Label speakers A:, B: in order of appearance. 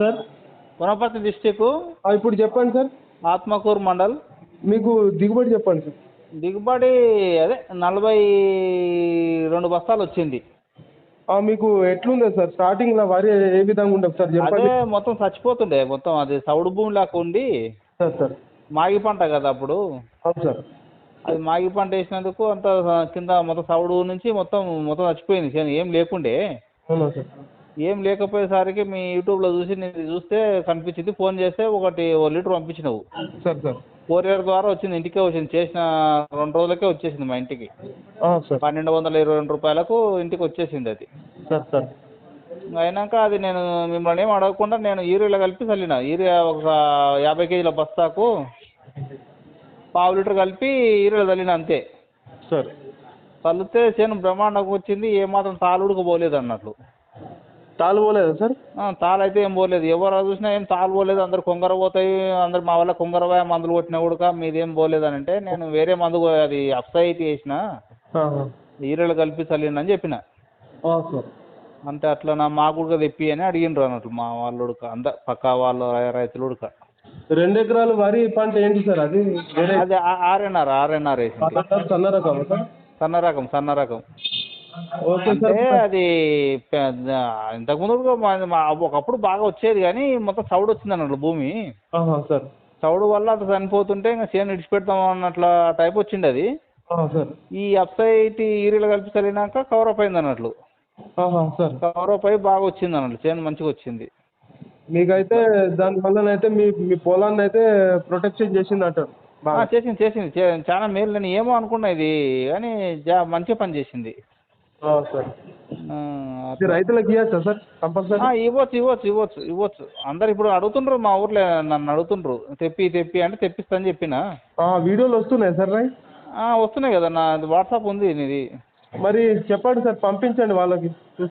A: Sir?
B: Wanaparthy district
A: ఇప్పుడు చెప్పండి sir.
B: Atmakur mandal.
A: మీకు దిగుబడి చెప్పండి సార్.
B: దిగుబడి అదే నలభై రెండు బస్తాలు వచ్చింది.
A: ఆ, మీకు ఎట్లుంది సార్? స్టార్టింగ్లో వరి ఏ విధంగా ఉండదు సార్?
B: అదే మొత్తం చచ్చిపోతుండే. మొత్తం అది సౌడు భూమి లాగా ఉండి
A: సార్ సార్.
B: మాగి పంట కదా అప్పుడు?
A: అవును సార్.
B: అది మాగి పంట వేసినందుకు అంత కింద మొత్తం సౌడు నుంచి మొత్తం మొత్తం చచ్చిపోయింది. చేను ఏం లేకుండే.
A: అవునా సార్?
B: ఏం లేకపోయేసరికి మీ యూట్యూబ్లో చూసి నేను చూస్తే కనిపించింది. ఫోన్ చేస్తే ఒకటి ఓ లీటర్ పంపించినావు.
A: Sir sir.
B: కొరియర్ ద్వారా వచ్చింది ఇంటికే వచ్చింది. చేసిన రెండు రోజులకే వచ్చేసింది మా ఇంటికి.
A: సార్.
B: పన్నెండు వందల ఇరవై రెండు రూపాయలకు ఇంటికి వచ్చేసింది అది.
A: Sir sir.
B: అయినాక అది నేను మిమ్మల్ని ఏం అడగకుండా నేను యూరియాలో కలిపి చల్లిన. యూరియా ఒక యాభై కేజీల బస్తాకు పావు లీటర్ కలిపి యూరియాలో చల్లిన అంతే.
A: సార్.
B: చల్లితే చేను బ్రహ్మాండంగా వచ్చింది ఏమాత్రం తాలుడుకు పోలేదు అన్నట్లు
A: తాలు పోలేదా సార్?
B: తాలు అయితే ఏం పోలేదు. ఎవరు చూసినా ఏం తాలు పోలేదు. అందరు కొంగర పోతాయి. అందరు మా వల్ల కొంగరవాయ మందులు కొట్టినా కూడా మీదేం పోలేదు అని అంటే నేను వేరే మందు అది అప్సైట్ చేసిన
A: ఆహా.
B: యూరియాలో కలిపి చల్లిందని చెప్పిన.
A: ఆ, సార్.
B: అంటే అట్లా నా మా కూడా తెప్పి అని అడిగిండ్రు అన్నట్లు మా వాళ్ళు ఉడక అంద పక్క వాళ్ళ రైతులు ఉడక.
A: రెండు ఎకరాలు వరి పంట ఏంటి సార్ అది?
B: అది ఆర్ఎన్ఆర్ ఆర్ఎన్ఆర్
A: సన్న సార్?
B: సన్న రకం సన్న రకం. అంటే
A: సార్.
B: అది పెద్ద- ఇంతకుముందు కూడా మా- మా- ఒకప్పుడు బాగా వచ్చేది కానీ మొత్తం చౌడు వచ్చింది అన్నట్లు భూమి.
A: సార్.
B: చౌడు వల్ల అది చనిపోతుంటే ఇంకా చేను ఇడిచిపెడతాం అన్నట్ల టైప్ వచ్చింది అది. ఈ అప్సైట్ ఈరీలు కలిపి చల్లినాక కవర్ అప్ అయింది అన్నట్లు. కవర్ అప్ అయి బాగా వచ్చింది అన్నట్లు చేను మంచిగా వచ్చింది.
A: మీకైతే దాని వల్లనైతే మీ మీ పొలాన్ని అయితే ప్రొటెక్షన్ చేసింది అంటారు.
B: చేసింది చేసింది. చాలా మేలు. నేను ఏమో అనుకున్నా ఇది కానీ జా మంచిగా పని చేసింది
A: సార్. రైతులకు ఇవ్వచ్చా సార్? కంపల్సరీ?
B: ఇవ్వచ్చు ఇవ్వచ్చు ఇవ్వచ్చు ఇవ్వచ్చు. అందరు ఇప్పుడు అడుగుతుండ్రు మా ఊర్లో నన్ను అడుగుతుండ్రు. తెప్పి తెప్పి అంటే తెప్పిస్తా అని చెప్పిన
A: వీడియోలు వస్తున్నాయి సార్ రై
B: వస్తున్నాయి కదా నా వాట్సాప్ ఉంది
A: మరి చెప్పండి సార్ పంపించండి వాళ్ళకి.